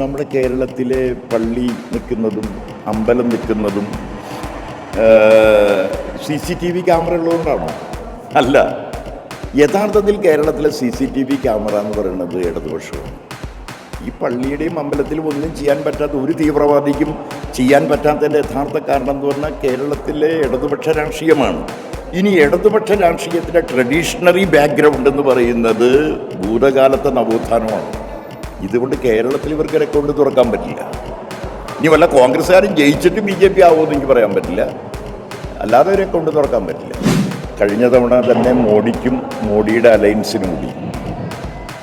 നമ്മുടെ കേരളത്തിലെ പള്ളി നിൽക്കുന്നതും അമ്പലം നിൽക്കുന്നതും C C T V camera ഉള്ളതുകൊണ്ടാണോ? അല്ല. യഥാർത്ഥത്തിൽ കേരളത്തിലെ C C T V camera എന്ന് പറയുന്നത് ഇടതുപക്ഷമാണ് ഈ പള്ളിയുടെയും അമ്പലത്തിലും ഒന്നും ചെയ്യാൻ പറ്റാത്ത ഒരു തീവ്രവാദിക്കും ചെയ്യാൻ പറ്റാത്തതിന്റെ യഥാർത്ഥ കാരണം എന്ന് പറഞ്ഞാൽ കേരളത്തിലെ ഇടതുപക്ഷ രാഷ്ട്രീയമാണ്. ഇനി ഇടതുപക്ഷ രാഷ്ട്രീയത്തിന്റെ ട്രഡീഷണറി ബാക്ക്ഗ്രൗണ്ട് എന്ന് പറയുന്നത് ഭൂതകാലത്തെ നവോത്ഥാനമാണ്. ഇതുകൊണ്ട് കേരളത്തിൽ ഇവർക്ക് റെക്കോർഡ് തുറക്കാൻ പറ്റില്ല. ഇനി വല്ല കോൺഗ്രസ്സുകാരും ജയിച്ചിട്ട് ബി ജെ പി ആവുമെന്ന് എനിക്ക് പറയാൻ പറ്റില്ല. അല്ലാതെ ഒരു അക്കൗണ്ട് തുറക്കാൻ പറ്റില്ല. കഴിഞ്ഞ തവണ തന്നെ മോഡിക്കും മോഡിയുടെ അലയൻസിനും കൂടി.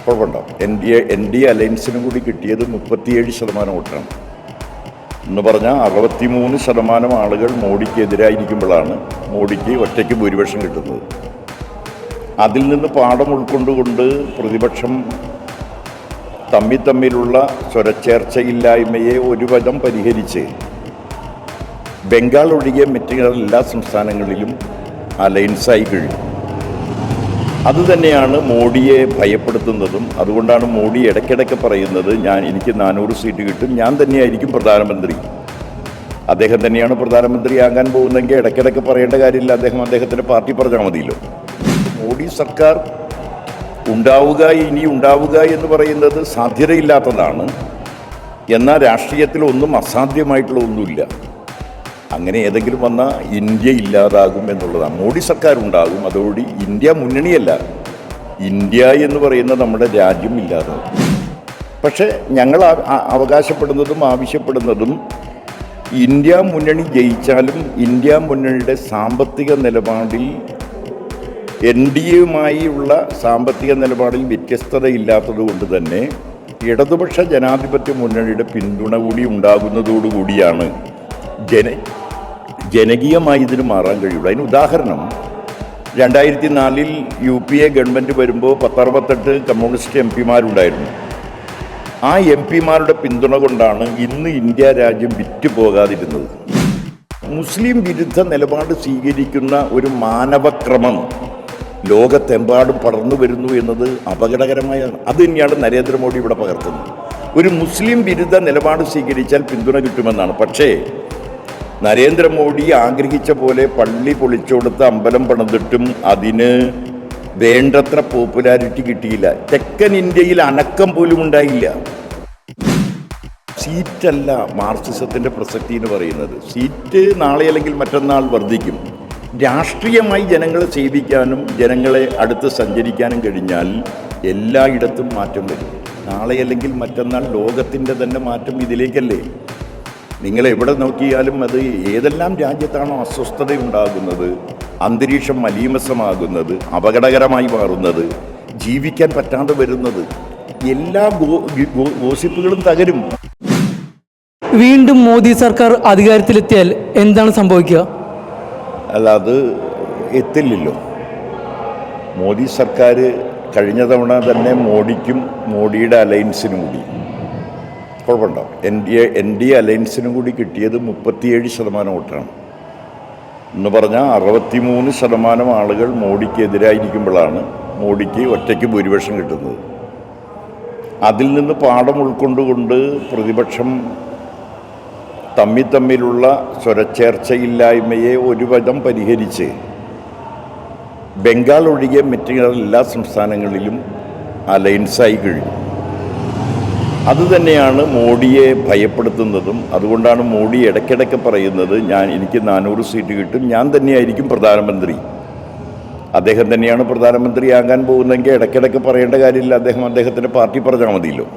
കുഴപ്പമുണ്ടോ? N D A N D അലയൻസിനും കൂടി കിട്ടിയത് മുപ്പത്തിയേഴ് ശതമാനം വോട്ടാണ്. എന്ന് പറഞ്ഞാൽ അറുപത്തിമൂന്ന് ശതമാനം ആളുകൾ മോഡിക്ക് എതിരായിരിക്കുമ്പോഴാണ് മോഡിക്ക് ഒറ്റയ്ക്ക് ഭൂരിപക്ഷം കിട്ടുന്നത്. അതിൽ നിന്ന് പാഠം ഉൾക്കൊണ്ടുകൊണ്ട് പ്രതിപക്ഷം തമ്മിൽ തമ്മിലുള്ള സ്വരച്ചേർച്ചയില്ലായ്മയെ ഒരുവിധം പരിഹരിച്ച് ബംഗാൾ ഒഴികെ മറ്റ് എല്ലാ സംസ്ഥാനങ്ങളിലും അലയൻസായി കഴിഞ്ഞു അതുതന്നെയാണ് മോഡിയെ ഭയപ്പെടുത്തുന്നതും. അതുകൊണ്ടാണ് മോഡി ഇടയ്ക്കിടയ്ക്ക് പറയുന്നത് ഞാൻ എനിക്ക് നാനൂറ് സീറ്റ് കിട്ടും ഞാൻ തന്നെയായിരിക്കും പ്രധാനമന്ത്രി. അദ്ദേഹം തന്നെയാണ് പ്രധാനമന്ത്രിയാകാൻ പോകുന്നതെങ്കിൽ ഇടയ്ക്കിടയ്ക്ക് പറയേണ്ട കാര്യമില്ല. അദ്ദേഹം അദ്ദേഹത്തിന്റെ പാർട്ടി പറഞ്ഞാൽ മതിയല്ലോ. മോഡി സർക്കാർ ഉണ്ടാവുക ഇനി ഉണ്ടാവുക എന്ന് പറയുന്നത് സാധ്യതയില്ലാത്തതാണ്. എന്നാൽ രാഷ്ട്രീയത്തിൽ ഒന്നും അസാധ്യമായിട്ടുള്ള ഒന്നുമില്ല. അങ്ങനെ ഏതെങ്കിലും വന്നാൽ ഇന്ത്യ ഇല്ലാതാകും എന്നുള്ളതാണ്. മോഡി സർക്കാർ ഉണ്ടാകും അതോടുകൂടി ഇന്ത്യ മുന്നണിയല്ല. ഇന്ത്യ എന്ന് പറയുന്ന നമ്മുടെ രാജ്യം ഇല്ലാതാകും. പക്ഷേ ഞങ്ങൾ അവകാശപ്പെടുന്നതും ആവശ്യപ്പെടുന്നതും ഇന്ത്യ മുന്നണി ജയിച്ചാലും ഇന്ത്യ മുന്നണിയുടെ സാമ്പത്തിക നിലപാടിൽ എൻ ഡി എയുമായുള്ള സാമ്പത്തിക നിലപാടിൽ വ്യത്യസ്തതയില്ലാത്തത് കൊണ്ട് തന്നെ ഇടതുപക്ഷ ജനാധിപത്യ മുന്നണിയുടെ പിന്തുണ കൂടി ഉണ്ടാകുന്നതോടുകൂടിയാണ് ജന ജനകീയമായി ഇതിന് മാറാൻ കഴിയുള്ളൂ. അതിന് ഉദാഹരണം രണ്ടായിരത്തി നാലിൽ യു പി എ ഗവൺമെന്റ് വരുമ്പോൾ പത്തറുപത്തെട്ട് കമ്മ്യൂണിസ്റ്റ് എം പിമാരുണ്ടായിരുന്നു. ആ എം പിമാരുടെ പിന്തുണ കൊണ്ടാണ് ഇന്ന് ഇന്ത്യ രാജ്യം വിറ്റു പോകാതിരുന്നത് മുസ്ലിം വിരുദ്ധ നിലപാട് സ്വീകരിക്കുന്ന ഒരു മാനവക്രമം ലോകത്തെമ്പാടും പടർന്നു വരുന്നു എന്നത് അപകടകരമായാണ്. അത് തന്നെയാണ് നരേന്ദ്രമോദി ഇവിടെ പകർത്തുന്നത്. ഒരു മുസ്ലിം ബിരുദ നിലപാട് സ്വീകരിച്ചാൽ പിന്തുണ കിട്ടുമെന്നാണ്. പക്ഷേ നരേന്ദ്രമോദി ആഗ്രഹിച്ച പോലെ പള്ളി പൊളിച്ചുകൊടുത്ത് അമ്പലം പണിതിട്ടും അതിന് വേണ്ടത്ര പോപ്പുലാരിറ്റി കിട്ടിയില്ല. തെക്കൻ ഇന്ത്യയിൽ അനക്കം പോലും ഉണ്ടായില്ല. സീറ്റല്ല മാർക്സിസത്തിന്റെ പ്രസക്തി എന്ന് പറയുന്നത്. സീറ്റ് നാളെ അല്ലെങ്കിൽ മറ്റന്നാൾ വർദ്ധിക്കും. രാഷ്ട്രീയമായി ജനങ്ങളെ സേവിക്കാനും ജനങ്ങളെ അടുത്ത് സഞ്ചരിക്കാനും കഴിഞ്ഞാൽ എല്ലായിടത്തും മാറ്റം വരും. നാളെ അല്ലെങ്കിൽ മറ്റന്നാൾ ലോകത്തിന്റെ തന്നെ മാറ്റം ഇതിലേക്കല്ലേ? നിങ്ങൾ എവിടെ നോക്കിയാലും അത് ഏതെല്ലാം രാജ്യത്താണോ അസ്വസ്ഥത ഉണ്ടാകുന്നത് അന്തരീക്ഷം മലീമസമാകുന്നത് അപകടകരമായി മാറുന്നത് ജീവിക്കാൻ പറ്റാതെ വരുന്നത് എല്ലാ ഗോസിപ്പുകളും തകരും. വീണ്ടും മോദി സർക്കാർ അധികാരത്തിലെത്തിയാൽ എന്താണ് സംഭവിക്കുക? അല്ല അത് എത്തില്ലല്ലോ. മോദി സർക്കാർ കഴിഞ്ഞ തവണ തന്നെ മോഡിക്കും മോഡിയുടെ അലയൻസിനും കൂടി. കുഴപ്പമുണ്ടോ? N D A N D അലയൻസിനും കൂടി കിട്ടിയത് മുപ്പത്തിയേഴ് ശതമാനം വോട്ടാണ്. എന്ന് പറഞ്ഞാൽ അറുപത്തിമൂന്ന് ശതമാനം ആളുകൾ മോഡിക്ക് എതിരായിരിക്കുമ്പോഴാണ് മോഡിക്ക് ഒറ്റയ്ക്ക് ഭൂരിപക്ഷം കിട്ടുന്നത്. അതിൽ നിന്ന് പാഠം ഉൾക്കൊണ്ടുകൊണ്ട് പ്രതിപക്ഷം തമ്മിൽ തമ്മിലുള്ള സ്വരച്ചേർച്ചയില്ലായ്മയെ ഒരുവിധം പരിഹരിച്ച് ബംഗാൾ ഒഴികെ മറ്റുള്ള എല്ലാ സംസ്ഥാനങ്ങളിലും അലയൻസായി കഴിഞ്ഞു. അതുതന്നെയാണ് മോഡിയെ ഭയപ്പെടുത്തുന്നതും. അതുകൊണ്ടാണ് മോഡി ഇടയ്ക്കിടയ്ക്ക് പറയുന്നത് ഞാൻ എനിക്ക് നാനൂറ് സീറ്റ് കിട്ടും ഞാൻ തന്നെയായിരിക്കും പ്രധാനമന്ത്രി. അദ്ദേഹം തന്നെയാണ് പ്രധാനമന്ത്രിയാകാൻ പോകുന്നതെങ്കിൽ ഇടയ്ക്കിടയ്ക്ക് പറയേണ്ട കാര്യമില്ല. അദ്ദേഹം അദ്ദേഹത്തിന്റെ പാർട്ടി പറഞ്ഞാൽ മതിയല്ലോ.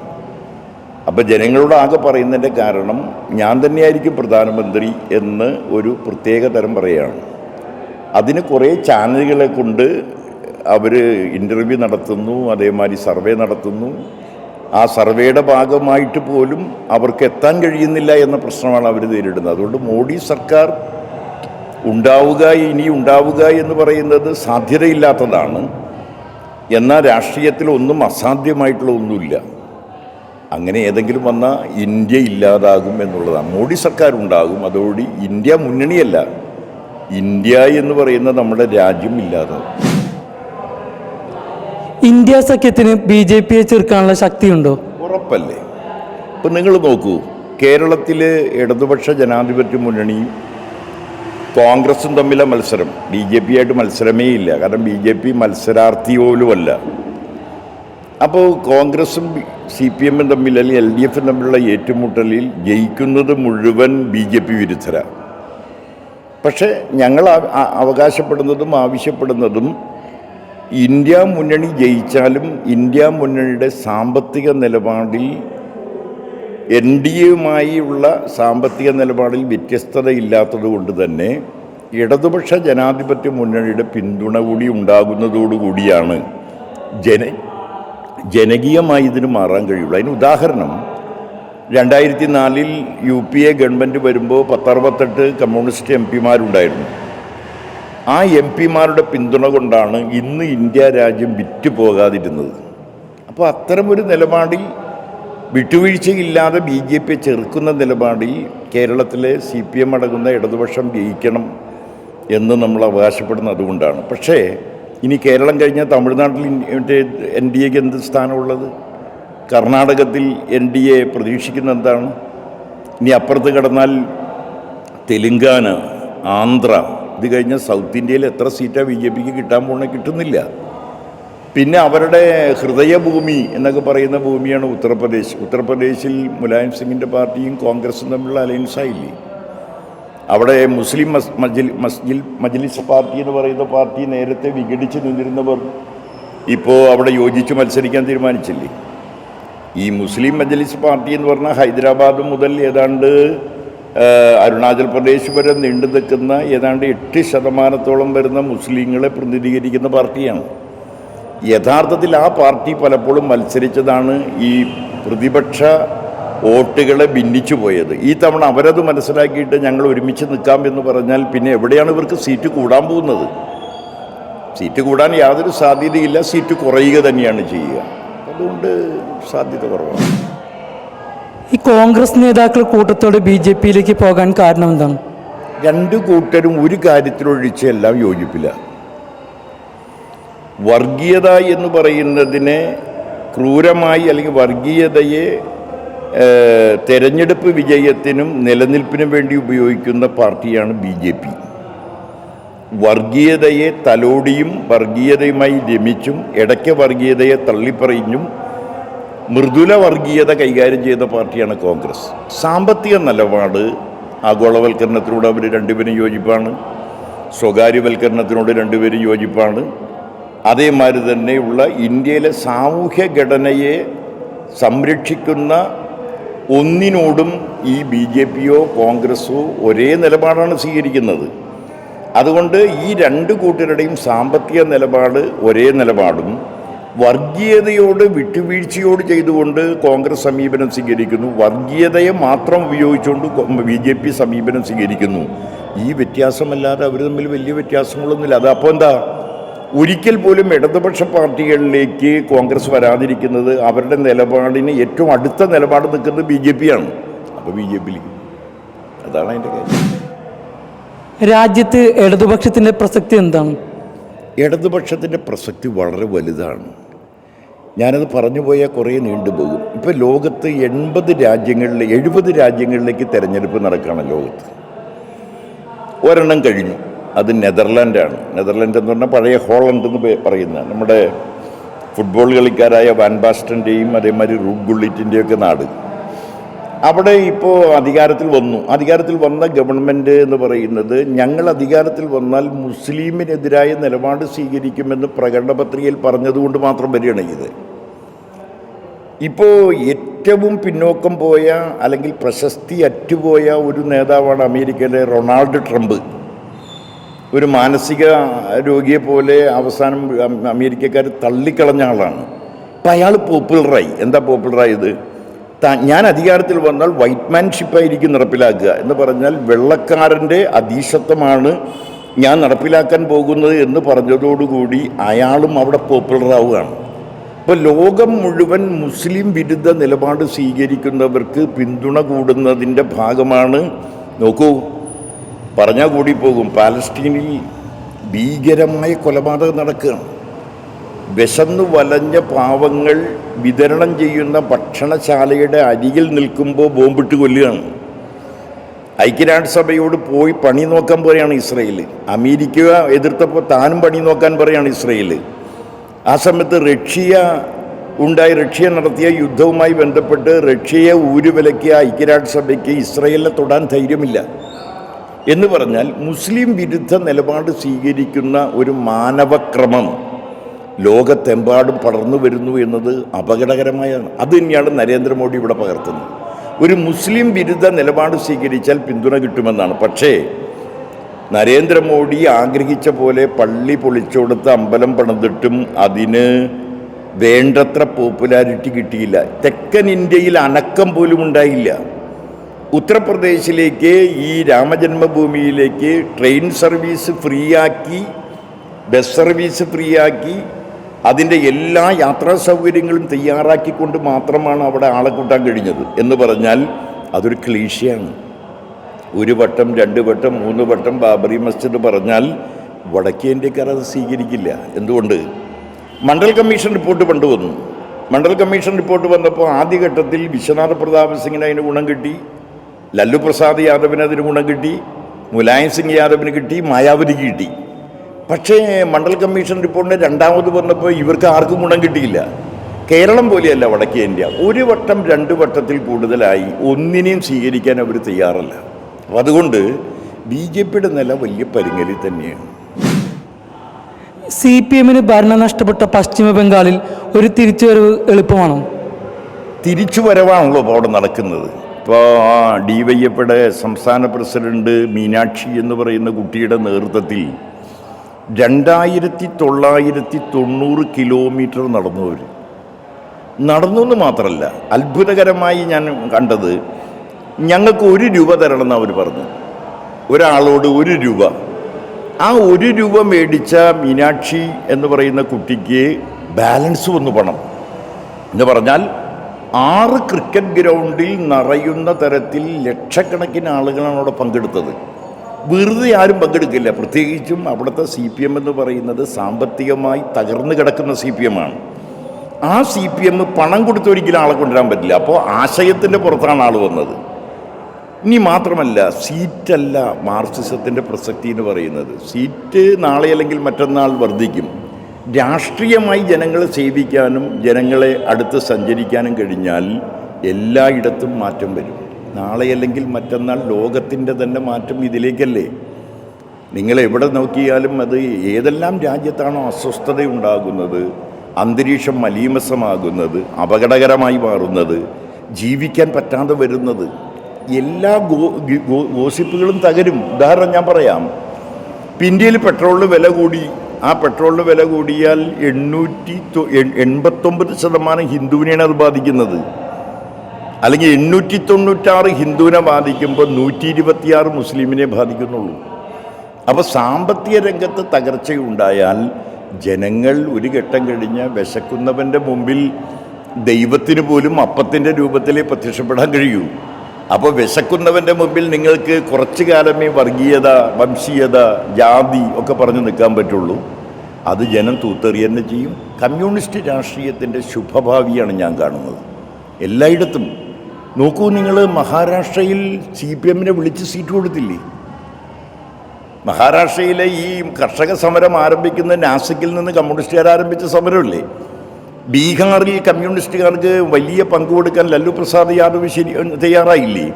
അപ്പോൾ ജനങ്ങളോട് ആകെ പറയുന്നതിന്റെ കാരണം ഞാൻ തന്നെയായിരിക്കും പ്രധാനമന്ത്രി എന്ന് ഒരു പ്രത്യേക തരം പറയുകയാണ്. അതിന് കുറേ ചാനലുകളെ കൊണ്ട് അവർ ഇന്റർവ്യൂ നടത്തുന്നു അതേമാതിരി സർവേ നടത്തുന്നു. ആ സർവേയുടെ ഭാഗമായിട്ട് പോലും അവർക്ക് എത്താൻ കഴിയുന്നില്ല എന്ന പ്രശ്നമാണ് അവർ നേരിടുന്നത്. അതുകൊണ്ട് മോഡി സർക്കാർ ഉണ്ടാവുക ഇനി ഉണ്ടാവുക എന്ന് പറയുന്നത് സാധ്യതയില്ലാത്തതാണ്. എന്നാൽ രാഷ്ട്രീയത്തിൽ ഒന്നും അസാധ്യമായിട്ടുള്ള ഒന്നുമില്ല. അങ്ങനെ ഏതെങ്കിലും വന്നാൽ ഇന്ത്യ ഇല്ലാതാകും എന്നുള്ളതാണ് മോഡി സർക്കാർ ഉണ്ടാകും അതോടുകൂടി ഇന്ത്യ മുന്നണിയല്ല. ഇന്ത്യ എന്ന് പറയുന്ന നമ്മുടെ രാജ്യം ഇല്ലാതാകും ഇന്ത്യ സഖ്യത്തിന് ബി ജെ പിയെ ചെറുക്കാനുള്ള ശക്തിയുണ്ടോ? ഉറപ്പല്ലേ? ഇപ്പം നിങ്ങൾ നോക്കൂ കേരളത്തിൽ ഇടതുപക്ഷ ജനാധിപത്യ മുന്നണിയും കോൺഗ്രസും തമ്മിലെ മത്സരം. ബി ജെ പി ആയിട്ട് മത്സരമേ ഇല്ല. കാരണം ബി ജെ പി മത്സരാർത്ഥി പോലുമല്ല അപ്പോൾ കോൺഗ്രസും സി പി എമ്മും തമ്മിൽ അല്ലെങ്കിൽ എൽ ഡി എഫും തമ്മിലുള്ള ഏറ്റുമുട്ടലിൽ ജയിക്കുന്നത് മുഴുവൻ ബി ജെ പി വിരുദ്ധരാണ് പക്ഷേ ഞങ്ങൾ അവകാശപ്പെടുന്നതും ആവശ്യപ്പെടുന്നതും ഇന്ത്യ മുന്നണി ജയിച്ചാലും ഇന്ത്യ മുന്നണിയുടെ സാമ്പത്തിക നിലപാടിൽ എൻ ഡി എയുമായുള്ള സാമ്പത്തിക നിലപാടിൽ വ്യത്യസ്തതയില്ലാത്തത് കൊണ്ട് തന്നെ ഇടതുപക്ഷ ജനാധിപത്യ മുന്നണിയുടെ പിന്തുണ കൂടി ഉണ്ടാകുന്നതോടുകൂടിയാണ് ജന ജനകീയമായി ഇതിന് മാറാൻ കഴിയുള്ളൂ. അതിന് ഉദാഹരണം രണ്ടായിരത്തി നാലിൽ യു പി എ ഗവൺമെന്റ് വരുമ്പോൾ പത്തറുപത്തെട്ട് കമ്മ്യൂണിസ്റ്റ് എം പിമാരുണ്ടായിരുന്നു. ആ എം പിമാരുടെ പിന്തുണ കൊണ്ടാണ് ഇന്ന് ഇന്ത്യ രാജ്യം വിറ്റു പോകാതിരുന്നത്. അപ്പോൾ അത്തരമൊരു നിലപാടിൽ വിട്ടുവീഴ്ചയില്ലാതെ ബി ജെ പി ചെറുക്കുന്ന നിലപാടിൽ കേരളത്തിലെ സി പി എം അടങ്ങുന്ന ഇടതുപക്ഷം ജയിക്കണം എന്ന് നമ്മൾ അവകാശപ്പെടുന്നത് അതുകൊണ്ടാണ്. പക്ഷേ ഇനി കേരളം കഴിഞ്ഞാൽ തമിഴ്നാട്ടിൽ മറ്റേ എൻ ഡി എക്ക് എന്ത് സ്ഥാനമുള്ളത്? കർണാടകത്തിൽ എൻ ഡി എ പ്രതീക്ഷിക്കുന്ന എന്താണ്? ഇനി അപ്പുറത്ത് കടന്നാൽ തെലുങ്കാന ആന്ധ്ര. ഇത് കഴിഞ്ഞാൽ സൗത്ത് ഇന്ത്യയിൽ എത്ര സീറ്റാണ് ബി ജെ പിക്ക് കിട്ടാൻ പോണേ കിട്ടുന്നില്ല. പിന്നെ അവരുടെ ഹൃദയഭൂമി എന്നൊക്കെ പറയുന്ന ഭൂമിയാണ് ഉത്തർപ്രദേശ്. ഉത്തർപ്രദേശിൽ മുലായം സിംഗിന്റെ പാർട്ടിയും കോൺഗ്രസും തമ്മിലുള്ള അലയൻസ് ആയില്ലേ അവിടെ മുസ്ലിം മസ് മജിൽ മസ്ജിൽ മജ്ലിസ് പാർട്ടി എന്ന് പറയുന്ന പാർട്ടി നേരത്തെ വിഘടിച്ച് നിന്നിരുന്നവർ ഇപ്പോൾ അവിടെ യോജിച്ച് മത്സരിക്കാൻ തീരുമാനിച്ചില്ലേ? ഈ മുസ്ലിം മജ്ലിസ് പാർട്ടി എന്ന് പറഞ്ഞാൽ ഹൈദരാബാദ് മുതൽ ഏതാണ്ട് അരുണാചൽ പ്രദേശ് വരെ നീണ്ടു നിൽക്കുന്ന ഏതാണ്ട് എട്ട് ശതമാനത്തോളം വരുന്ന മുസ്ലിങ്ങളെ പ്രതിനിധീകരിക്കുന്ന പാർട്ടിയാണ്. യഥാർത്ഥത്തിൽ ആ പാർട്ടി പലപ്പോഴും മത്സരിച്ചതാണ് ഈ പ്രതിപക്ഷ വോട്ടുകളെ ഭിന്നിച്ചു പോയത്. ഈ തവണ അവരത് മനസ്സിലാക്കിയിട്ട് ഞങ്ങൾ ഒരുമിച്ച് നിൽക്കാം എന്ന് പറഞ്ഞാൽ പിന്നെ എവിടെയാണ് ഇവർക്ക് സീറ്റ് കൂടാൻ പോകുന്നത്? സീറ്റ് കൂടാൻ യാതൊരു സാധ്യതയില്ല സീറ്റ് കുറയുക തന്നെയാണ് ചെയ്യുക. അതുകൊണ്ട് സാധ്യത കുറവാണ്. ഈ കോൺഗ്രസ് നേതാക്കൾ കൂട്ടത്തോടെ ബി ജെ പിയിലേക്ക് പോകാൻ കാരണം എന്താണ്? രണ്ട് കൂട്ടരും ഒരു കാര്യത്തിലൊഴിച്ച് എല്ലാം യോജിപ്പില്ല. വർഗീയത എന്ന് പറയുന്നതിനെ ക്രൂരമായി അല്ലെങ്കിൽ വർഗീയതയെ തെരഞ്ഞെടുപ്പ് വിജയത്തിനും നിലനിൽപ്പിനും വേണ്ടി ഉപയോഗിക്കുന്ന പാർട്ടിയാണ് ബി ജെ പി. വർഗീയതയെ തലോടിയും വർഗീയതയുമായി രമിച്ചും ഇടയ്ക്ക് വർഗീയതയെ തള്ളിപ്പറഞ്ഞും മൃദുല വർഗീയത കൈകാര്യം ചെയ്ത പാർട്ടിയാണ് കോൺഗ്രസ്. സാമ്പത്തിക നിലപാട് ആഗോളവൽക്കരണത്തിനോട് അവർ രണ്ടുപേരും യോജിപ്പാണ്. സ്വകാര്യവൽക്കരണത്തിനോട് രണ്ടുപേരും യോജിപ്പാണ്. അതേമാതിരി തന്നെയുള്ള ഇന്ത്യയിലെ സാമൂഹ്യ ഘടനയെ സംരക്ഷിക്കുന്ന ഒന്നിനോടും ഈ ബി ജെ പിയോ കോൺഗ്രസോ ഒരേ നിലപാടാണ് സ്വീകരിക്കുന്നത്. അതുകൊണ്ട് ഈ രണ്ട് കൂട്ടരുടെയും സാമ്പത്തിക നിലപാട് ഒരേ നിലപാടും വർഗീയതയോട് വിട്ടുവീഴ്ചയോട് ചെയ്തുകൊണ്ട് കോൺഗ്രസ് സമീപനം സ്വീകരിക്കുന്നു. വർഗീയതയെ മാത്രം ഉപയോഗിച്ചുകൊണ്ട് ബി ജെ പി സമീപനം സ്വീകരിക്കുന്നു. ഈ വ്യത്യാസമല്ലാതെ അവർ തമ്മിൽ വലിയ വ്യത്യാസങ്ങളൊന്നുമില്ല. അത് അപ്പോൾ എന്താ? ഒരിക്കൽ പോലും ഇടതുപക്ഷ പാർട്ടികളിലേക്ക് കോൺഗ്രസ് വരാതിരിക്കുന്നത് അവരുടെ നിലപാടിന് ഏറ്റവും അടുത്ത നിലപാട് നിൽക്കുന്നത് ബി ജെ പി ആണ് അപ്പോൾ ബി ജെ പിയിലേക്ക്. അതാണ് അതിന്റെ കാര്യം. രാജ്യത്ത് ഇടതുപക്ഷത്തിന്റെ പ്രസക്തി എന്താണ്? ഇടതുപക്ഷത്തിന്റെ പ്രസക്തി വളരെ വലുതാണ്. ഞാനത് പറഞ്ഞു പോയാൽ കുറേ നീണ്ടുപോകും ഇപ്പോൾ ലോകത്ത് എൺപത് രാജ്യങ്ങളിൽ എഴുപത് രാജ്യങ്ങളിലേക്ക് തിരഞ്ഞെടുപ്പ് നടക്കുകയാണ് ലോകത്ത്. ഒരെണ്ണം കഴിഞ്ഞു. അത് നെതർലാൻഡാണ്. നെതർലാൻഡ് എന്ന് പറഞ്ഞാൽ പഴയ ഹോളണ്ട് എന്ന് പറയുന്ന നമ്മുടെ ഫുട്ബോൾ കളിക്കാരായ വാൻ ബാസ്റ്റന്റെയും അതേമാതിരി റൂബ് ഗുള്ളിറ്റിന്റെയൊക്കെ നാട്. അവിടെ ഇപ്പോൾ അധികാരത്തിൽ വന്നു. അധികാരത്തിൽ വന്ന ഗവൺമെന്റ് എന്ന് പറയുന്നത് ഞങ്ങൾ അധികാരത്തിൽ വന്നാൽ മുസ്ലിമിനെതിരായ നിലപാട് സ്വീകരിക്കുമെന്ന് പ്രകടന പത്രികയിൽ പറഞ്ഞതുകൊണ്ട് മാത്രം വരികയാണ് ഇത്. ഇപ്പോൾ ഏറ്റവും പിന്നോക്കം പോയ അല്ലെങ്കിൽ പ്രശസ്തി അറ്റുപോയ ഒരു നേതാവാണ് അമേരിക്കയിലെ റൊണാൾഡ് ട്രംപ്. ഒരു മാനസിക രോഗിയെ പോലെ അവസാനം അമേരിക്കക്കാർ തള്ളിക്കളഞ്ഞ ആളാണ്. അപ്പം അയാൾ പോപ്പുലറായി എന്താ പോപ്പുലറായത് ഞാൻ അധികാരത്തിൽ വന്നാൽ വൈറ്റ് മാൻഷിപ്പായിരിക്കും നടപ്പിലാക്കുക എന്ന് പറഞ്ഞാൽ വെള്ളക്കാരന്റെ അധീശത്വമാണ് ഞാൻ നടപ്പിലാക്കാൻ പോകുന്നത് എന്ന് പറഞ്ഞതോടുകൂടി അയാളും അവിടെ പോപ്പുലറാവുകയാണ് ഇപ്പോൾ ലോകം മുഴുവൻ മുസ്ലിം വിരുദ്ധ നിലപാട് സ്വീകരിക്കുന്നവർക്ക് പിന്തുണ കൂടുന്നതിന്റെ ഭാഗമാണ്. നോക്കൂ. പറഞ്ഞാൽ പോകും. പാലസ്തീനിൽ ഭീകരമായ കൊലപാതകം നടക്കുകയാണ്. വിശന്നു വലഞ്ഞ പാവങ്ങൾ വിതരണം ചെയ്യുന്ന ഭക്ഷണശാലയുടെ അരികിൽ നിൽക്കുമ്പോൾ ബോംബിട്ട് കൊല്ലുകയാണ്. ഐക്യരാഷ്ട്രസഭയോട് പോയി പണി നോക്കാൻ പറയാണ് ഇസ്രയേൽ അമേരിക്ക എതിർത്തപ്പോൾ താനും പണി നോക്കാൻ പറയാണ് ഇസ്രയേൽ ആ സമയത്ത് റഷ്യ ഉണ്ടായി റഷ്യ നടത്തിയ യുദ്ധവുമായി ബന്ധപ്പെട്ട് റഷ്യയെ ഊരുവിലക്കിയ ഐക്യരാഷ്ട്രസഭയ്ക്ക് ഇസ്രയേലിനെ തൊടാൻ ധൈര്യമില്ല. എന്ന് പറഞ്ഞാൽ മുസ്ലിം വിരുദ്ധ നിലപാട് സ്വീകരിക്കുന്ന ഒരു മാനവക്രമം ലോകത്തെമ്പാടും പടർന്നു വരുന്നു എന്നത് അപകടകരമായാണ്. അത് തന്നെയാണ് നരേന്ദ്രമോദി ഇവിടെ പകർത്തുന്നത്. ഒരു മുസ്ലിം വിരുദ്ധ നിലപാട് സ്വീകരിച്ചാൽ പിന്തുണ കിട്ടുമെന്നാണ്. പക്ഷേ നരേന്ദ്രമോദി ആഗ്രഹിച്ച പോലെ പള്ളി പൊളിച്ചുകൊടുത്ത് അമ്പലം പണിതിട്ടും അതിന് വേണ്ടത്ര പോപ്പുലാരിറ്റി കിട്ടിയില്ല. തെക്കൻ ഇന്ത്യയിൽ അനക്കം പോലും ഉണ്ടായില്ല. ഉത്തർപ്രദേശിലേക്ക് ഈ രാമജന്മഭൂമിയിലേക്ക് ട്രെയിൻ സർവീസ് ഫ്രീ ആക്കി ബസ് സർവീസ് ഫ്രീ ആക്കി അതിന്റെ എല്ലാ യാത്രാ സൗകര്യങ്ങളും തയ്യാറാക്കിക്കൊണ്ട് മാത്രമാണ് അവിടെ ആളെ കൂട്ടാൻ കഴിഞ്ഞത്. എന്ന് പറഞ്ഞാൽ അതൊരു ക്ലീശയാണ്. ഒരു വട്ടം രണ്ട് വട്ടം മൂന്ന് വട്ടം ബാബറി മസ്ജിദ് പറഞ്ഞാൽ വടക്കേ ഇന്ത്യക്കാർ അത് സ്വീകരിക്കില്ല. എന്തുകൊണ്ട്? മണ്ഡൽ കമ്മീഷൻ റിപ്പോർട്ട് പണ്ട് വന്നു. മണ്ഡൽ കമ്മീഷൻ റിപ്പോർട്ട് വന്നപ്പോൾ ആദ്യഘട്ടത്തിൽ വിശ്വനാഥ പ്രതാപ് സിംഗിന് അതിന് ഗുണം കിട്ടി. ലല്ലു പ്രസാദ് യാദവിന് അതിന് ഗുണം കിട്ടി മുലായം സിംഗ് യാദവിന് കിട്ടി മായാവതിക്ക് കിട്ടി. പക്ഷേ മണ്ഡൽ കമ്മീഷൻ റിപ്പോർട്ടിന് രണ്ടാമത് വന്നപ്പോൾ ഇവർക്ക് ആർക്കും ഗുണം കിട്ടിയില്ല. കേരളം പോലെയല്ല വടക്കേ ഇന്ത്യ. ഒരു വട്ടം രണ്ട് വട്ടത്തിൽ കൂടുതലായി ഒന്നിനെയും സ്വീകരിക്കാൻ അവർ തയ്യാറല്ല. അപ്പം അതുകൊണ്ട് ബി ജെ പിയുടെ നില വലിയ പരിങ്ങലി തന്നെയാണ്. സി പി എമ്മിന് ഭരണം നഷ്ടപ്പെട്ട പശ്ചിമ ബംഗാളിൽ ഒരു തിരിച്ചുവരവ് എളുപ്പമാണോ? തിരിച്ചുവരവാണല്ലോ ഇപ്പോൾ അവിടെ നടക്കുന്നത്. ഇപ്പോൾ ആ ഡി വൈ സംസ്ഥാന പ്രസിഡന്റ് മീനാക്ഷി എന്ന് പറയുന്ന കുട്ടിയുടെ നേതൃത്വത്തിൽ രണ്ടായിരത്തി തൊള്ളായിരത്തി തൊണ്ണൂറ് കിലോമീറ്റർ നടന്നവർ നടന്നു എന്ന് മാത്രമല്ല അത്ഭുതകരമായി ഞാൻ കണ്ടത് ഞങ്ങൾക്ക് ഒരു രൂപ തരണമെന്ന് അവർ പറഞ്ഞു. ഒരാളോട് ഒരു രൂപ. ആ ഒരു രൂപ മേടിച്ച മീനാക്ഷി എന്ന് പറയുന്ന കുട്ടിക്ക് ബാലൻസ് വന്നു പണം. എന്ന് പറഞ്ഞാൽ ആറ് ക്രിക്കറ്റ് ഗ്രൗണ്ടിൽ നിറയുന്ന തരത്തിൽ ലക്ഷക്കണക്കിന് ആളുകളാണ് അവിടെ പങ്കെടുത്തത്. വെറുതെ ആരും പങ്കെടുക്കില്ല. പ്രത്യേകിച്ചും അവിടുത്തെ സി പി എം എന്ന് പറയുന്നത് സാമ്പത്തികമായി തകർന്നു കിടക്കുന്ന സി പി എം ആണ്. ആ സി പി എം പണം കൊടുത്ത് ഒരിക്കലും ആളെ കൊണ്ടുവരാൻ പറ്റില്ല. അപ്പോൾ ആശയത്തിന്റെ പുറത്താണ് ആൾ വന്നത്. ഇനി മാത്രമല്ല സീറ്റല്ല മാർക്സിസത്തിന്റെ പ്രസക്തി എന്ന് പറയുന്നത്. സീറ്റ് നാളെ അല്ലെങ്കിൽ മറ്റന്നാൾ വർദ്ധിക്കും. രാഷ്ട്രീയമായി ജനങ്ങളെ സേവിക്കാനും ജനങ്ങളെ അടുത്ത് സഞ്ചരിക്കാനും കഴിഞ്ഞാൽ എല്ലായിടത്തും മാറ്റം വരും. നാളെ അല്ലെങ്കിൽ മറ്റന്നാൾ ലോകത്തിന്റെ തന്നെ മാറ്റം ഇതിലേക്കല്ലേ? നിങ്ങൾ എവിടെ നോക്കിയാലും അത് ഏതെല്ലാം രാജ്യത്താണോ അസ്വസ്ഥത ഉണ്ടാകുന്നത് അന്തരീക്ഷം മലീമസമാകുന്നത് അപകടകരമായി മാറുന്നത് ജീവിക്കാൻ പറ്റാതെ വരുന്നത് എല്ലാ ഗോ ഗോസിപ്പുകളും തകരും. ഉദാഹരണം ഞാൻ പറയാം. ഇന്ത്യയിൽ പെട്രോളിന് വില കൂടി ആ പെട്രോളിന് വില കൂടിയാൽ എണ്ണൂറ്റി എൺപത്തൊമ്പത് ശതമാനം ഹിന്ദുവിനെയാണ് അത് ബാധിക്കുന്നത്. അല്ലെങ്കിൽ എണ്ണൂറ്റി തൊണ്ണൂറ്റാറ് ഹിന്ദുവിനെ ബാധിക്കുമ്പോൾ നൂറ്റി ഇരുപത്തിയാറ് മുസ്ലിമിനെ ബാധിക്കുന്നുള്ളൂ. അപ്പോൾ സാമ്പത്തിക രംഗത്ത് തകർച്ചയുണ്ടായാൽ ജനങ്ങൾ ഒരു ഘട്ടം കഴിഞ്ഞ് വിശക്കുന്നവന്റെ മുമ്പിൽ ദൈവത്തിന് പോലും അപ്പത്തിന്റെ രൂപത്തിലേ പ്രത്യക്ഷപ്പെടാൻ കഴിയൂ. അപ്പോൾ വിശക്കുന്നവന്റെ മുമ്പിൽ നിങ്ങൾക്ക് കുറച്ചു കാലമേ വർഗീയത വംശീയത ജാതി ഒക്കെ പറഞ്ഞു നിൽക്കാൻ പറ്റുള്ളൂ. അത് ജനം തൂത്തെറിയ തന്നെ ചെയ്യും. കമ്മ്യൂണിസ്റ്റ് രാഷ്ട്രീയത്തിന്റെ ശുഭഭാവിയാണ് ഞാൻ കാണുന്നത്. എല്ലായിടത്തും. നോക്കൂ നിങ്ങൾ മഹാരാഷ്ട്രയിൽ സി പി എമ്മിനെ വിളിച്ച് സീറ്റ് കൊടുത്തില്ലേ? മഹാരാഷ്ട്രയിലെ ഈ കർഷക സമരം ആരംഭിക്കുന്ന നാസിക്കിൽ നിന്ന് കമ്മ്യൂണിസ്റ്റുകാർ ആരംഭിച്ച സമരമല്ലേ? ബീഹാറിൽ കമ്മ്യൂണിസ്റ്റുകാർക്ക് വലിയ പങ്ക് കൊടുക്കാൻ ലല്ലു പ്രസാദ് യാദവ് ശരി തയ്യാറായില്ലേ?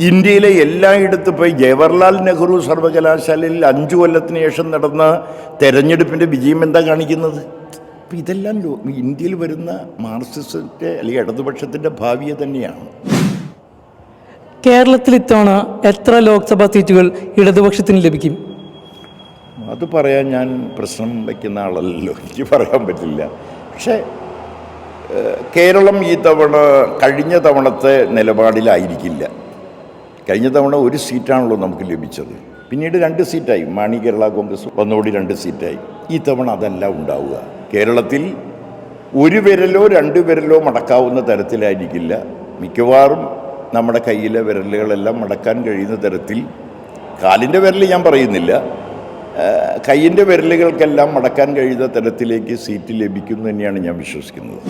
ഇന്ത്യയിലെ എല്ലായിടത്തും പോയി ജവഹർലാൽ നെഹ്റു സർവകലാശാലയിൽ അഞ്ചു കൊല്ലത്തിന് ശേഷം നടന്ന തെരഞ്ഞെടുപ്പിന്റെ വിജയം എന്താ കാണിക്കുന്നത്? അപ്പം ഇതെല്ലാം ലോ- ഇന്ത്യയിൽ വരുന്ന മാർക്സിസത്തെ അല്ലെങ്കിൽ ഇടതുപക്ഷത്തിന്റെ ഭാവിയെ തന്നെയാണ്. കേരളത്തിൽ ഇത്തവണ എത്ര ലോക്സഭാ സീറ്റുകൾ ഇടതുപക്ഷത്തിന് ലഭിക്കും? അത് പറയാൻ ഞാൻ പ്രശ്നം വയ്ക്കുന്ന ആളല്ലല്ലോ. എനിക്ക് പറയാൻ പറ്റില്ല. പക്ഷേ കേരളം ഈ തവണ കഴിഞ്ഞ തവണത്തെ നിലപാടിലായിരിക്കില്ല. കഴിഞ്ഞ തവണ ഒരു സീറ്റാണല്ലോ നമുക്ക് ലഭിച്ചത്. പിന്നീട് രണ്ട് സീറ്റായി. മാണി കേരള കോൺഗ്രസ് വന്നോടി രണ്ട് സീറ്റായി. ഈ തവണ അതല്ല ഉണ്ടാവുക. കേരളത്തിൽ ഒരു വിരലോ രണ്ട് വിരലോ മടക്കാവുന്ന തരത്തിലായിരിക്കില്ല. മിക്കവാറും നമ്മുടെ കയ്യിലെ വിരലുകളെല്ലാം മടക്കാൻ കഴിയുന്ന തരത്തിൽ കാലിന്റെ വിരൽ ഞാൻ പറയുന്നില്ല. കയ്യിന്റെ വിരലുകൾക്കെല്ലാം മടക്കാൻ കഴിയുന്ന തരത്തിലേക്ക് സീറ്റ് ലഭിക്കുന്നു തന്നെയാണ് ഞാൻ വിശ്വസിക്കുന്നത്.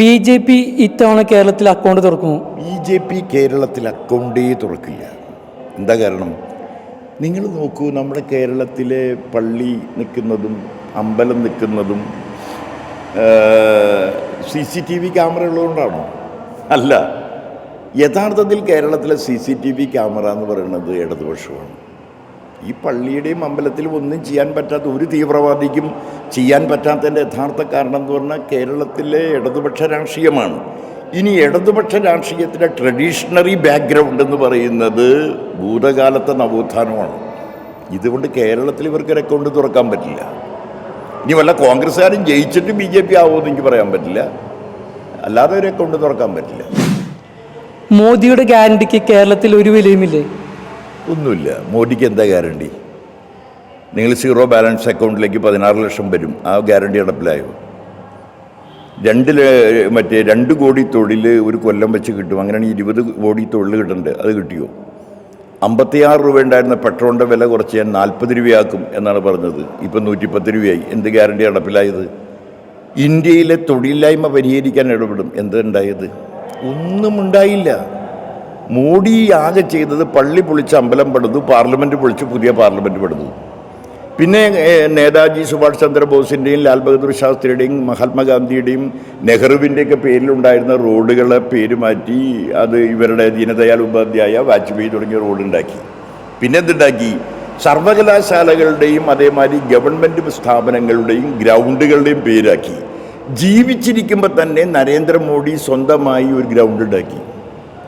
ബി ജെ പി ഇത്തവണ കേരളത്തിൽ അക്കൗണ്ട് തുറക്കുമോ? ബി ജെ പി കേരളത്തിൽ അക്കൗണ്ടേ തുറക്കില്ല. എന്താ കാരണം? നിങ്ങൾ നോക്കൂ നമ്മുടെ കേരളത്തിലെ പള്ളി നിൽക്കുന്നതും അമ്പലം നിൽക്കുന്നതും C C T V camera ഉള്ളതുകൊണ്ടാണോ? അല്ല. യഥാർത്ഥത്തിൽ കേരളത്തിലെ C C T V camera എന്ന് പറയുന്നത് ഇടതുപക്ഷമാണ്. ഈ പള്ളിയുടെയും അമ്പലത്തിലും ഒന്നും ചെയ്യാൻ പറ്റാത്ത ഒരു തീവ്രവാദിക്കും ചെയ്യാൻ പറ്റാത്തതിന്റെ യഥാർത്ഥ കാരണം എന്ന് പറഞ്ഞാൽ കേരളത്തിലെ ഇടതുപക്ഷ രാഷ്ട്രീയമാണ്. ഇനി ഇടതുപക്ഷ രാഷ്ട്രീയത്തിന്റെ ട്രഡീഷണറി ബാക്ക്ഗ്രൗണ്ട് എന്ന് പറയുന്നത് ഭൂതകാലത്തെ നവോത്ഥാനമാണ്. ഇതുകൊണ്ട് കേരളത്തിൽ ഇവർക്ക് അക്കൗണ്ട് തുറക്കാൻ പറ്റില്ല. ഇനി വല്ല കോൺഗ്രസ്സുകാരും ജയിച്ചിട്ട് ബി ജെ പി ആവുമെന്ന് എനിക്ക് പറയാൻ പറ്റില്ല. അല്ലാതെ ഒരു അക്കൗണ്ട് തുറക്കാൻ പറ്റില്ല. മോദിയുടെ ഗ്യാരണ്ടിക്ക് കേരളത്തിൽ ഒരു വിലയുമില്ലേ? ഒന്നുമില്ല. മോദിക്ക് എന്താ ഗ്യാരണ്ടി നിങ്ങൾ സീറോ ബാലൻസ് അക്കൗണ്ടിലേക്ക് പതിനാറ് ലക്ഷം വരും. ആ ഗ്യാരണ്ടി നടപ്പിലായോ രണ്ട് മറ്റേ രണ്ട് കോടി തൊഴിൽ ഒരു കൊല്ലം വെച്ച് കിട്ടും. അങ്ങനെയാണെങ്കിൽ ഇരുപത് കോടി തൊഴിൽ കിട്ടുന്നുണ്ട് അത് കിട്ടിയോ? അമ്പത്തിയാറ് രൂപ ഉണ്ടായിരുന്ന പെട്രോളിന്റെ വില കുറച്ച് ഞാൻ നാൽപ്പത് രൂപയാക്കും എന്നാണ് പറഞ്ഞത്. ഇപ്പം നൂറ്റിപ്പത്ത് രൂപയായി. എന്ത് ഗ്യാരണ്ടി നടപ്പിലായത് ഇന്ത്യയിലെ തൊഴിലില്ലായ്മ പരിഹരിക്കാൻ ഇടപെടും. എന്തുണ്ടായത്? ഒന്നും ഉണ്ടായില്ല. മോഡി ആകെ ചെയ്തത് പള്ളി പൊളിച്ച് അമ്പലം പെടുന്നു പാർലമെന്റ് പൊളിച്ച് പുതിയ പാർലമെന്റ് പെടുന്നു പിന്നെ നേതാജി സുഭാഷ് ചന്ദ്രബോസിന്റെയും ലാൽ ബഹദൂർ ശാസ്ത്രിയുടെയും മഹാത്മാഗാന്ധിയുടെയും നെഹ്റുവിന്റെയൊക്കെ പേരിലുണ്ടായിരുന്ന റോഡുകളെ പേര് മാറ്റി അത് ഇവരുടെ ദീനദയാൽ ഉപാധ്യായ വാജ്പേയി തുടങ്ങിയ റോഡ് ഉണ്ടാക്കി പിന്നെ എന്തുണ്ടാക്കി സർവകലാശാലകളുടെയും അതേമാതിരി ഗവൺമെന്റ് സ്ഥാപനങ്ങളുടെയും ഗ്രൗണ്ടുകളുടെയും പേരാക്കി. ജീവിച്ചിരിക്കുമ്പോൾ തന്നെ നരേന്ദ്രമോദി സ്വന്തമായി ഒരു ഗ്രൗണ്ട് ഉണ്ടാക്കി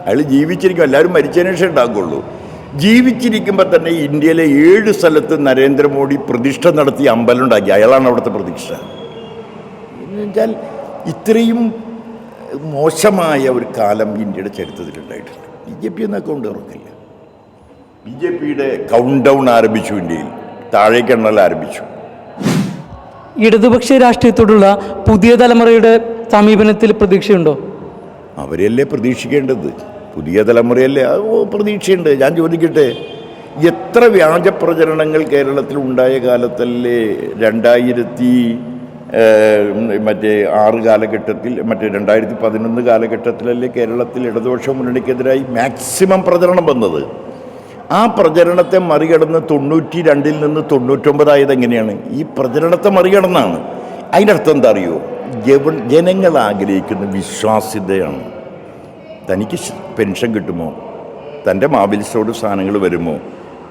അയാൾ ജീവിച്ചിരിക്കും എല്ലാവരും മരിച്ചതിന് ശേഷം ഉണ്ടാകുള്ളൂ. ജീവിച്ചിരിക്കുമ്പോൾ തന്നെ ഇന്ത്യയിലെ ഏഴ് സ്ഥലത്ത് നരേന്ദ്രമോദി പ്രതിഷ്ഠ നടത്തി അമ്പലം ഉണ്ടാക്കി അയാളാണ് അവിടുത്തെ പ്രതിഷ്ഠ. എന്നുവെച്ചാൽ ഇത്രയും മോശമായ ഒരു കാലം ഇന്ത്യയുടെ ചരിത്രത്തിലുണ്ടായിട്ടുണ്ട് ബി ജെ പി എന്ന അക്കൗണ്ട് ഉറക്കില്ല ബി ജെ പിയുടെ കൗണ്ട് ഡൗൺ ആരംഭിച്ചു ഇന്ത്യയിൽ. താഴേക്കെണ്ണൽ ആരംഭിച്ചു. ഇടതുപക്ഷ രാഷ്ട്രീയത്തോടുള്ള പുതിയ തലമുറയുടെ സമീപനത്തിൽ പ്രതീക്ഷയുണ്ടോ? അവരെയല്ലേ പ്രതീക്ഷിക്കേണ്ടത്? പുതിയ തലമുറയല്ലേ? അത് പ്രതീക്ഷയുണ്ട്. ഞാൻ ചോദിക്കട്ടെ എത്ര വ്യാജ പ്രചരണങ്ങൾ കേരളത്തിൽ ഉണ്ടായ കാലത്തല്ലേ രണ്ടായിരത്തി മറ്റേ ആറ് കാലഘട്ടത്തിൽ മറ്റേ രണ്ടായിരത്തി പതിനൊന്ന് കാലഘട്ടത്തിലല്ലേ കേരളത്തിൽ ഇടതുപക്ഷ മുന്നണിക്കെതിരായി മാക്സിമം പ്രചരണം വന്നത്? ആ പ്രചരണത്തെ മറികടന്ന് തൊണ്ണൂറ്റി രണ്ടിൽ നിന്ന് തൊണ്ണൂറ്റൊമ്പതായത് എങ്ങനെയാണ്? ഈ പ്രചരണത്തെ മറികടന്നാണ്. അതിന്റെ അർത്ഥം എന്താ അറിയോ? ജനങ്ങൾ ആഗ്രഹിക്കുന്ന വിശ്വാസ്യതയാണ്. തനിക്ക് പെൻഷൻ കിട്ടുമോ? തന്റെ മാവിൽസോട് സാധനങ്ങൾ വരുമോ?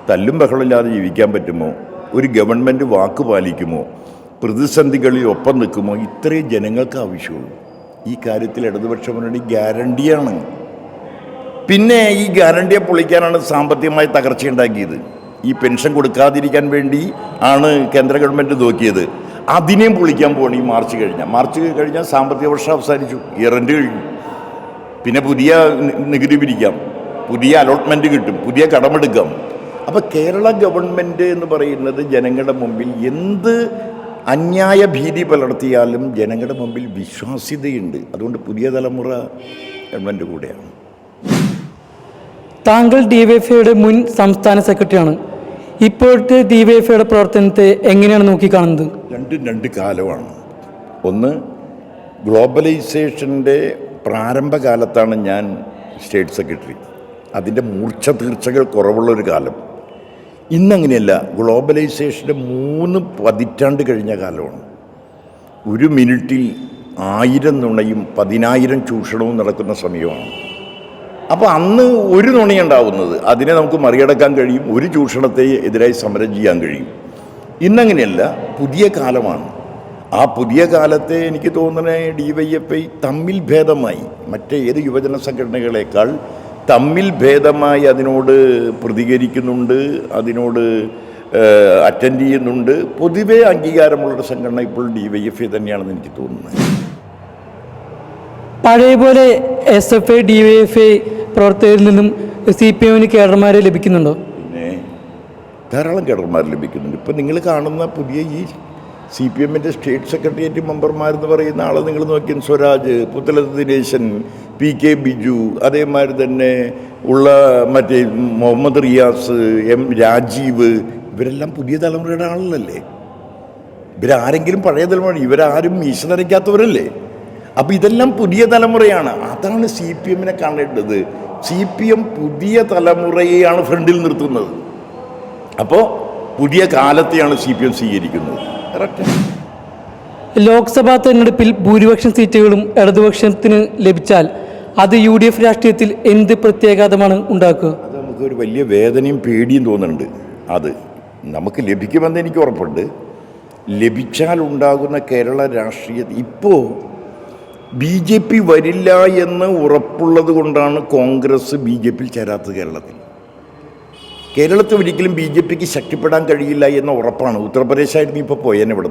തല്ലും ബഹളമില്ലാതെ ജീവിക്കാൻ പറ്റുമോ? ഒരു ഗവൺമെന്റ് വാക്ക് പാലിക്കുമോ? പ്രതിസന്ധികളിൽ ഒപ്പം നിൽക്കുമോ? ഇത്രയും ജനങ്ങൾക്ക് ആവശ്യമുള്ളൂ ഈ കാര്യത്തിൽ ഇടതുപക്ഷ മുന്നണി ഗ്യാരണ്ടിയാണ്. പിന്നെ ഈ ഗ്യാരണ്ടിയെ പൊളിക്കാനാണ് സാമ്പത്തികമായി തകർച്ചയുണ്ടാക്കിയത് ഈ പെൻഷൻ കൊടുക്കാതിരിക്കാൻ വേണ്ടി ആണ് കേന്ദ്ര ഗവൺമെന്റ് നോക്കിയത്. അതിനെയും പൊളിക്കാൻ പോകണം ഈ മാർച്ച് കഴിഞ്ഞാൽ മാർച്ച് കഴിഞ്ഞാൽ സാമ്പത്തിക വർഷം അവസാനിച്ചു. റെന്റ് കഴിഞ്ഞു. പിന്നെ പുതിയ നികുതി പിരിക്കാം പുതിയ അലോട്ട്മെന്റ് കിട്ടും പുതിയ കടമെടുക്കാം. അപ്പോൾ കേരള ഗവൺമെന്റ് എന്ന് പറയുന്നത് ജനങ്ങളുടെ മുമ്പിൽ എന്ത് അന്യായ ഭീതി പലർത്തിയാലും ജനങ്ങളുടെ മുമ്പിൽ വിശ്വാസ്യതയുണ്ട്. അതുകൊണ്ട് പുതിയ തലമുറ ഗവൺമെന്റ് കൂടെയാണ്. താങ്കൾ ഡിവൈഎഫ്ഐയുടെ മുൻ സംസ്ഥാന സെക്രട്ടറിയാണ്. ഇപ്പോഴത്തെ ഡിവൈഎഫ്ഐയുടെ പ്രവർത്തനത്തെ എങ്ങനെയാണ് നോക്കിക്കാണുന്നത്? രണ്ടും രണ്ട് കാലമാണ്. ഒന്ന് ഗ്ലോബലൈസേഷന്റെ പ്രാരംഭകാലത്താണ് ഞാൻ സ്റ്റേറ്റ് സെക്രട്ടറി. അതിന്റെ മൂർച്ച തീർച്ചകൾ കുറവുള്ളൊരു കാലം. ഇന്നങ്ങനെയല്ല ഗ്ലോബലൈസേഷന്റെ മൂന്ന് പതിറ്റാണ്ട് കഴിഞ്ഞ കാലമാണ്. ഒരു മിനിറ്റിൽ ആയിരം നുണയും പതിനായിരം ചൂഷണവും നടക്കുന്ന സമയമാണ്. അപ്പോൾ അന്ന് ഒരു നുണയുണ്ടാവുന്നത് അതിനെ നമുക്ക് മറികടക്കാൻ കഴിയും ഒരു ചൂഷണത്തെ എതിരായി സമരം ചെയ്യാൻ കഴിയും. ഇന്നങ്ങനെയല്ല പുതിയ കാലമാണ്. ആ പുതിയ കാലത്തെ എനിക്ക് തോന്നുന്നത് ഡി വൈ എഫ് ഐ തമ്മിൽ ഭേദമായി മറ്റേ ഏത് യുവജന സംഘടനകളെക്കാൾ തമ്മിൽ ഭേദമായി അതിനോട് പ്രതികരിക്കുന്നുണ്ട് അതിനോട് അറ്റൻഡ് ചെയ്യുന്നുണ്ട്. പൊതുവേ അംഗീകാരമുള്ളൊരു സംഘടന ഇപ്പോൾ ഡി വൈ എഫ് ഐ തന്നെയാണെന്ന് എനിക്ക് തോന്നുന്നത്. പഴയ പോലെ S F I D Y F I പ്രവർത്തകരിൽ നിന്നും സി പി എമ്മിന് കേഡർമാരെ ലഭിക്കുന്നുണ്ടോ? പിന്നെ ധാരാളം കേഡർമാർ ലഭിക്കുന്നുണ്ട്. ഇപ്പം നിങ്ങൾ കാണുന്ന പുതിയ ഈ സി പി എമ്മിന്റെ സ്റ്റേറ്റ് സെക്രട്ടേറിയറ്റ് മെമ്പർമാരെന്ന് പറയുന്ന ആളെ നിങ്ങൾ നോക്കിയാൽ സ്വരാജ് പുത്തലത്ത് ദിനേശൻ പി കെ ബിജു അതേമാതിരി തന്നെ ഉള്ള മറ്റേ മുഹമ്മദ് റിയാസ് എം രാജീവ് ഇവരെല്ലാം പുതിയ തലമുറയുടെ ആളുകളല്ലേ? ഇവരാരെങ്കിലും പഴയ തലമുറ ഇവരാരും മീശനരയ്ക്കാത്തവരല്ലേ അപ്പോൾ ഇതെല്ലാം പുതിയ തലമുറയാണ്. അതാണ് സി പി എമ്മിനെ കാണേണ്ടത്. സി പി എം പുതിയ തലമുറയെയാണ് ഫ്രണ്ടിൽ നിർത്തുന്നത്. അപ്പോൾ പുതിയ കാലത്തെയാണ് സി പി എം സ്വീകരിക്കുന്നത്. ലോക്സഭാ തെരഞ്ഞെടുപ്പിൽ ഭൂരിപക്ഷം സീറ്റുകളും ഇടതുപക്ഷത്തിന് ലഭിച്ചാൽ അത് യു ഡി എഫ് രാഷ്ട്രീയത്തിൽ എന്ത് പ്രത്യാഘാതമാണ് ഉണ്ടാക്കുക? അത് നമുക്കൊരു വലിയ വേദനയും പേടിയും തോന്നുന്നുണ്ട്. അത് നമുക്ക് ലഭിക്കുമെന്ന് എനിക്ക് ഉറപ്പുണ്ട്. ലഭിച്ചാൽ ഉണ്ടാകുന്ന കേരള രാഷ്ട്രീയ ഇപ്പോൾ ബി ജെ പി വരില്ല എന്ന് ഉറപ്പുള്ളത് കൊണ്ടാണ് കോൺഗ്രസ് ബി ജെ പിയിൽ ചേരാത്തത് കേരളത്തിൽ. കേരളത്തിൽ ഒരിക്കലും ബി ജെ പിക്ക് ശക്തിപ്പെടാൻ കഴിയില്ല എന്ന ഉറപ്പാണ്. ഉത്തർപ്രദേശായിരുന്നു ഇപ്പോൾ പോയേനെ ഇവിടെ